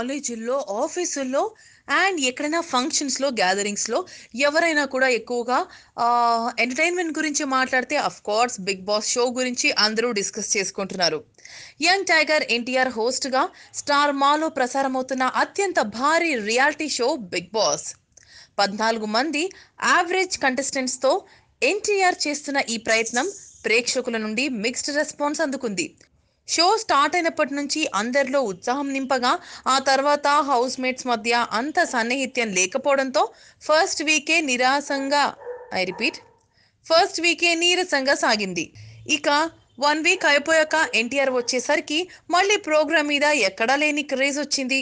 కాలేజీల్లో ఆఫీసుల్లో అండ్ ఎక్కడైనా ఫంక్షన్స్లో గ్యాదరింగ్స్లో ఎవరైనా కూడా ఎక్కువగా ఎంటర్టైన్మెంట్ గురించి మాట్లాడితే of course Bigg Boss show గురించి అందరూ డిస్కస్ చేసుకుంటున్నారు. యంగ్ టైగర్ ఎన్టీఆర్ హోస్ట్గా స్టార్ మాలో ప్రసారమవుతున్న అత్యంత భారీ రియాలిటీ షో బిగ్ బాస్ పద్నాలుగు మంది యావరేజ్ కంటెస్టెంట్స్తో ఎన్టీఆర్ చేస్తున్న ఈ ప్రయత్నం ప్రేక్షకుల నుండి మిక్స్డ్ రెస్పాన్స్ అందుకుంది. షో స్టార్ట్ అయినప్పటి నుంచి అందరిలో ఉత్సాహం నింపగా ఆ తర్వాత హౌస్ మేట్స్ మధ్య అంత సన్నిహిత్యం లేకపోవడంతో ఫస్ట్ వీకే నిరాశంగా ఐ రిపీట్ ఫస్ట్ వీకే నీరసంగా సాగింది. ఇక వన్ వీక్ అయిపోయాక ఎన్టీఆర్ వచ్చేసరికి మళ్ళీ ప్రోగ్రామ్ మీద ఎక్కడా లేని క్రేజ్ వచ్చింది.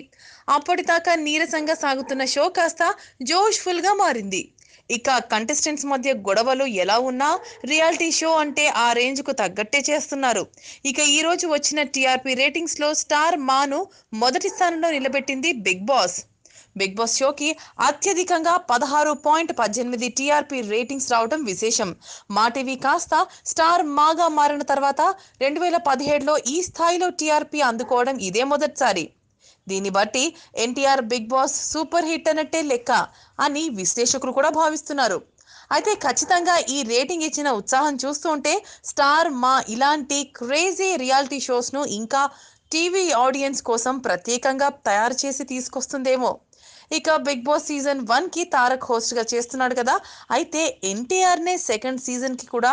అప్పటిదాకా నీరసంగా సాగుతున్న షో కాస్త జోష్ఫుల్గా మారింది. ఇక కంటెస్టెంట్స్ మధ్య గొడవలు ఎలా ఉన్నా రియాలిటీ షో అంటే ఆ రేంజ్కు తగ్గట్టే చేస్తున్నారు. ఇక ఈ రోజు వచ్చిన టీఆర్పీ రేటింగ్స్లో స్టార్ మాను మొదటి స్థానంలో నిలబెట్టింది బిగ్ బాస్. బిగ్ బాస్ షోకి అత్యధికంగా పదహారు పాయింట్ పద్దెనిమిది టీఆర్పీ రేటింగ్స్ రావడం విశేషం. మా టీవీ కాస్త స్టార్ మాగా మారిన తర్వాత రెండు వేల పదిహేడులో ఈ స్థాయిలో టీఆర్పీ అందుకోవడం ఇదే మొదటిసారి. దీన్ని బట్టి NTR Bigg Boss super hit అన్నట్టే లెక్క అని విశ్లేషకులు కూడా భావిస్తున్నారు. అయితే ఖచ్చితంగా ఈ రేటింగ్ ఇచ్చిన ఉత్సాహం చూస్తుంటే స్టార్ మా ఇలాంటి క్రేజీ రియాలిటీ షోస్ను ఇంకా టీవీ ఆడియన్స్ కోసం ప్రత్యేకంగా తయారు చేసి తీసుకొస్తుందేమో. ఇక బిగ్ బాస్ సీజన్ వన్కి తారక్ హోస్ట్గా చేస్తున్నాడు కదా అయితే ఎన్టీఆర్నే సెకండ్ సీజన్కి కూడా